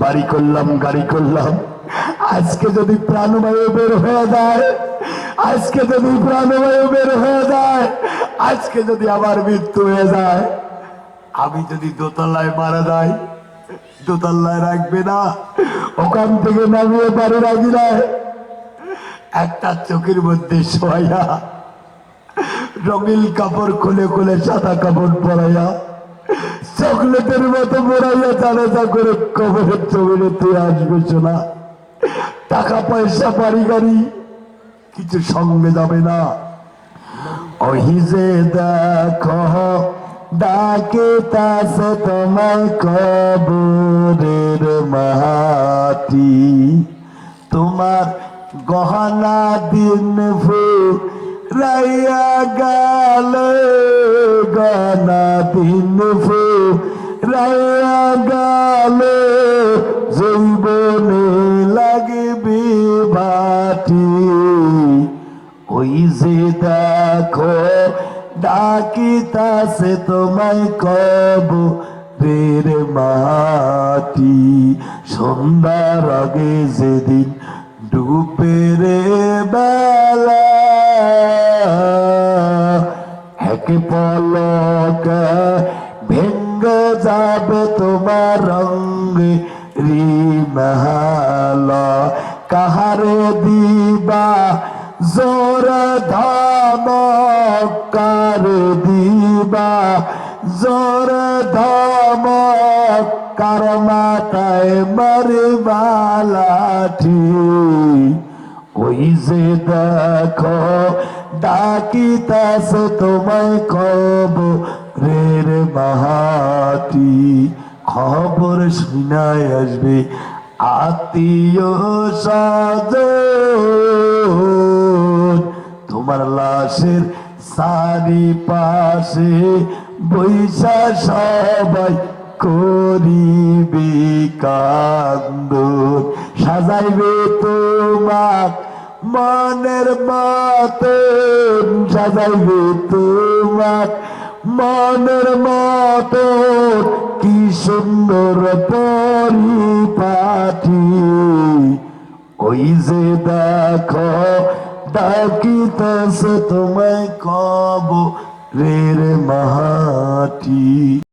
বাড়ি করলাম, গাড়ি করলাম। আজকে যদি প্রাণবায়ু বের হয়ে যায়, আজকে যদি প্রাণবায়ু বের হয়ে যায়, আজকে যদি আমার মৃত্যু হয়ে যায়, আমি যদি দোতলায় মারা যাই, দোতলায় রাখবে না, ওখান থেকে নামিয়ে বাড়ি রাখি না একটা চোখের মধ্যে শোয়া রঙিল কাপড় খুলে খুলে সাদা কাপড় পরাইয়া চকলেটের মতো পরাইয়া জানাজা করে কবরের ছবিরে তুই আসবে শোনা। টাকা পয়সা, বাড়ি গাড়ি, কিছু সঙ্গে যাবে না। দেখো, ডাকে তাসে তোমার কবরের মাটি। তোমার গহনা দিন ফুরাইয়া গেলে গহনা দিন ফুরাইয়া গেলে জীবনে লাগবে বাটি। ওই যে দেখো, ডাকিতাছে তোমায় কব রের মাটি। সন্ধ্যার আগে যেদিন ডুবে রে বেলা এক পলক, ভেঙ্গে যাবে তোমার রঙ্গে রিমহাল। কাহারে দিবা জোর ধমকার দিবা জোর ধমক কার মাথায় মারবালাঠি ওই যে দেখো, ডাকিতাছে তোমায় কব রের মাহাটি খবর শুনায় আসবে আত্মীয় সাজন তোমার লাশের সারি পাশে বৈশা সবাই করিবে কান্দন। সাজাইবে তোমার মনের মতন সাজাইবে তোমার মনের মতন কি সুন্দর পরিপাটি। ওই যে দেখো, ডাকিতেছে তোমায় কব রে মাহাটি